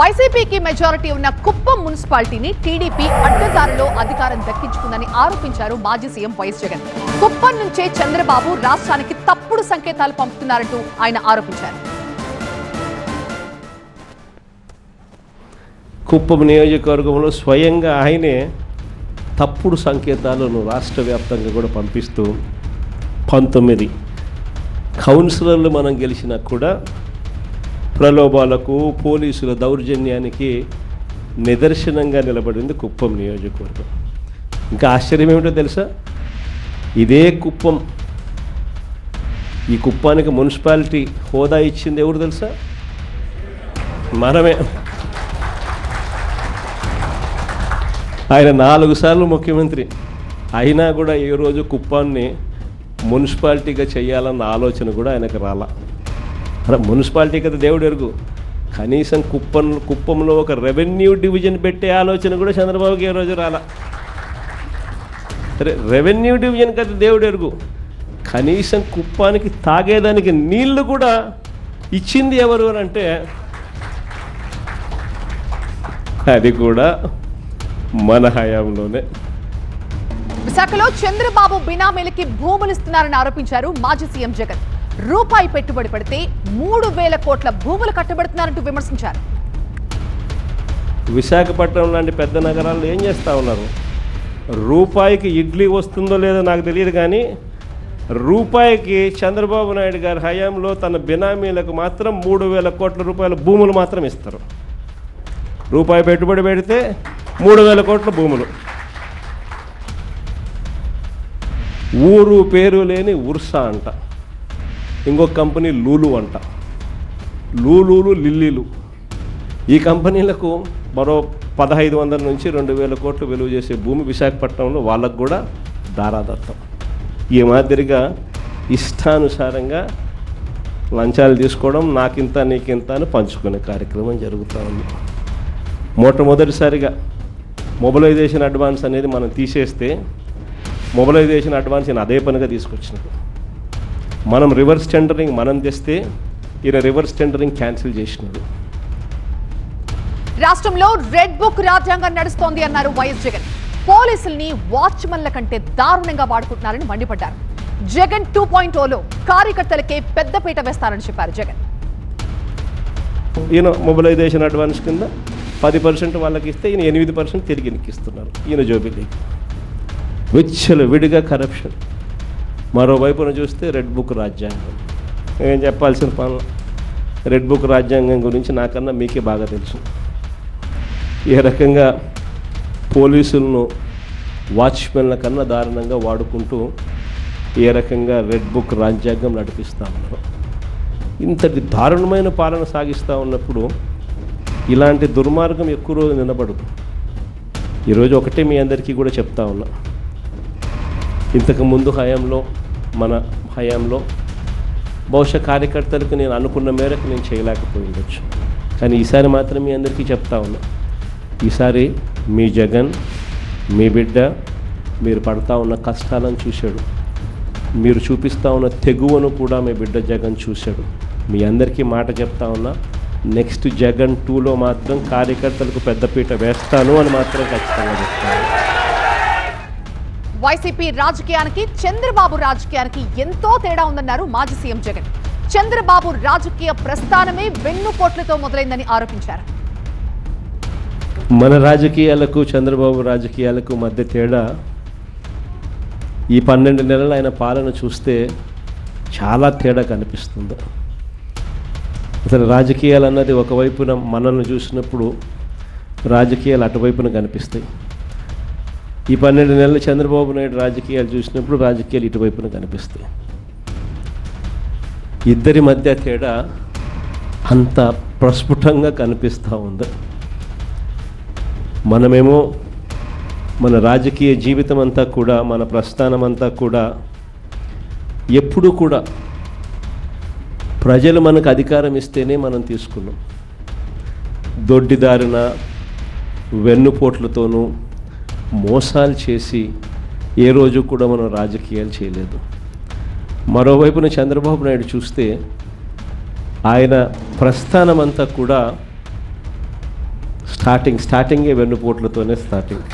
వైసీపీకి మెజారిటీ ఉన్న కుప్పం మున్సిపాలిటీని టీడీపీ అడ్డదారిలో అధికారం దక్కించుకుందని ఆరోపించారు మాజీ సీఎం వైఎస్ జగన్. కుప్పం నుంచే చంద్రబాబు రాష్ట్రానికి తప్పుడు సంకేతాలు పంపుతున్నారంటూ ఆయన ఆరోపించారు. కుప్పం నియోజకవర్గంలో స్వయంగా ఆయనే తప్పుడు సంకేతాలను రాష్ట్ర వ్యాప్తంగా కూడా పంపిస్తూ పంతొమ్మిది కౌన్సిలర్లు మనం గెలిచినా కూడా ప్రలోభాలకు పోలీసుల దౌర్జన్యానికి నిదర్శనంగా నిలబడింది కుప్పం నియోజకవర్గం. ఇంకా ఆశ్చర్యం ఏమిటో తెలుసా? ఇదే కుప్పం. ఈ కుప్పానికి మున్సిపాలిటీ హోదా ఇచ్చింది ఎవరు తెలుసా? మనమే. ఆయన నాలుగు సార్లు ముఖ్యమంత్రి. అయినా కూడా ఏ రోజు కుప్పాన్ని మున్సిపాలిటీగా చేయాలన్న ఆలోచన కూడా ఆయనకు రాలా. మున్సిపాలిటీ కదా దేవుడు ఎరుగు. కనీసం కుప్పం కుప్పంలో ఒక రెవెన్యూ డివిజన్ పెట్టే ఆలోచన కూడా చంద్రబాబుకి ఏ రోజు రాలా. సరే రెవెన్యూ డివిజన్ కదా దేవుడు ఎరుగు. కనీసం కుప్పానికి తాగేదానికి నీళ్ళు కూడా ఇచ్చింది ఎవరు అని అంటే అది కూడా మన హయాంలోనే. విశాఖలో చంద్రబాబు బినామీలకి భూములు ఇస్తున్నారని ఆరోపించారు మాజీ సీఎం జగన్. రూపాయి పెట్టుబడి పెడితే మూడు వేల కోట్ల భూములు కట్టబెడుతున్నారంటూ విమర్శించారు. విశాఖపట్నం లాంటి పెద్ద నగరాల్లో ఏం చేస్తూ ఉన్నారు? రూపాయికి ఇడ్లీ వస్తుందో లేదో నాకు తెలియదు కానీ రూపాయికి చంద్రబాబు నాయుడు గారి హయాంలో తన బినామీలకు మాత్రం మూడు వేల కోట్ల రూపాయల భూములు మాత్రం ఇస్తారు. రూపాయి పెట్టుబడి పెడితే మూడు వేల కోట్ల భూములు. ఊరు పేరు లేని ఉర్స అంట. ఇంకొక కంపెనీ లూలు అంట. లూలూలు లిల్లీలు. ఈ కంపెనీలకు మరో పదహైదు వందల నుంచి రెండు వేల కోట్లు విలువ చేసే భూమి విశాఖపట్నంలో వాళ్ళకు కూడా దారాదత్తం. ఈ మాదిరిగా ఇష్టానుసారంగా లంచాలు తీసుకోవడం నాకింత నీకింత అని పంచుకునే కార్యక్రమం జరుగుతూ ఉంది. మొట్టమొదటిసారిగా మొబలైజేషన్ అడ్వాన్స్ అనేది మనం తీసేస్తే మొబలైజేషన్ అడ్వాన్స్ నేను అదే పనిగా తీసుకొచ్చినాడు మనం రివర్స్ టెండరింగ్ మనం తెస్తే ఈయన రివర్స్ టెండరింగ్ క్యాన్సిల్ చేసినాడు. రాష్ట్రంలో రెడ్ బుక్ రాజ్యాంగం నడుస్తోంది అన్నారు వైఎస్ జగన్. పోలీసుల్ని వాచ్మన్ల కంటే దారుణంగా వాడుకుంటున్నారని మండిపడ్డారు. జగన్ టూ పాయింట్ ఓలో కార్యకర్తలకే పెద్దపీట వేస్తారని చెప్పారు జగన్. ఈయన మొబిలైజేషన్ అడ్వాన్స్ కింద పది పర్సెంట్ వాళ్ళకి ఇస్తే ఈయన ఎనిమిది పర్సెంట్ తిరిగి ఇస్తున్నారు. ఈయన జోబిలీకి విచ్చలు విడిగా కరప్షన్ మరోవైపున చూస్తే రెడ్ బుక్ రాజ్యాంగం. ఏం చెప్పాల్సిన పనులు. రెడ్ బుక్ రాజ్యాంగం గురించి నాకన్నా మీకే బాగా తెలుసు. ఏ రకంగా పోలీసులను వాచ్మెన్ల కన్నా దారుణంగా వాడుకుంటూ ఏ రకంగా రెడ్ బుక్ రాజ్యాంగం నడిపిస్తూ ఉన్నారు. ఇంతటి దారుణమైన పాలన సాగిస్తూ ఉన్నప్పుడు ఇలాంటి దుర్మార్గం ఎక్కువ రోజు నిలబడదు. ఈరోజు ఒకటే మీ అందరికీ కూడా చెప్తా ఉన్నా. ఇంతకు ముందు హయాంలో మన హయాంలో బహుశా కార్యకర్తలకు నేను అనుకున్న మేరకు నేను చేయలేకపోయి ఉండొచ్చు కానీ ఈసారి మాత్రం మీ అందరికీ చెప్తా ఉన్నా. ఈసారి మీ జగన్ మీ బిడ్డ మీరు పడతా ఉన్న కష్టాలను చూశాడు. మీరు చూపిస్తూ ఉన్న తెగువను కూడా మీ బిడ్డ జగన్ చూశాడు. మీ అందరికీ మాట చెప్తా ఉన్నా నెక్స్ట్ జగన్ టూలో మాత్రం కార్యకర్తలకు పెద్దపీట వేస్తాను అని మాత్రం ఖచ్చితంగా చెప్తాను. వైసీపీ రాజకీయానికి చంద్రబాబు రాజకీయానికి ఎంతో తేడా ఉందన్నారు మాజీ సీఎం జగన్. చంద్రబాబు రాజకీయ ప్రస్థానమే వెన్నుపోట్లతో మొదలైందని ఆరోపించారు. మన రాజకీయాలకు చంద్రబాబు రాజకీయాలకు మధ్య తేడా ఈ పన్నెండు నెలలు ఆయన పాలన చూస్తే చాలా తేడా కనిపిస్తుంది. అసలు రాజకీయాలు అన్నది ఒకవైపున మనల్ని చూసినప్పుడు రాజకీయాలు అటువైపున కనిపిస్తాయి. ఈ పన్నెండు నెలలు చంద్రబాబు నాయుడు రాజకీయాలు చూసినప్పుడు రాజకీయాలు ఇటువైపున కనిపిస్తాయి. ఇద్దరి మధ్య తేడా అంత ప్రస్ఫుటంగా కనిపిస్తూ ఉంది. మనమేమో మన రాజకీయ జీవితం అంతా కూడా మన ప్రస్థానం అంతా కూడా ఎప్పుడూ కూడా ప్రజలు మనకు అధికారం ఇస్తేనే మనం తీసుకున్నాం. దొడ్డిదారిన వెన్నుపోట్లతోనూ మోసాలు చేసి ఏ రోజు కూడా మనం రాజకీయాలు చేయలేదు. మరోవైపున చంద్రబాబు నాయుడు చూస్తే ఆయన ప్రస్థానం అంతా కూడా స్టార్టింగ్ స్టార్టింగే వెన్నుపోట్లతోనే స్టార్టింగ్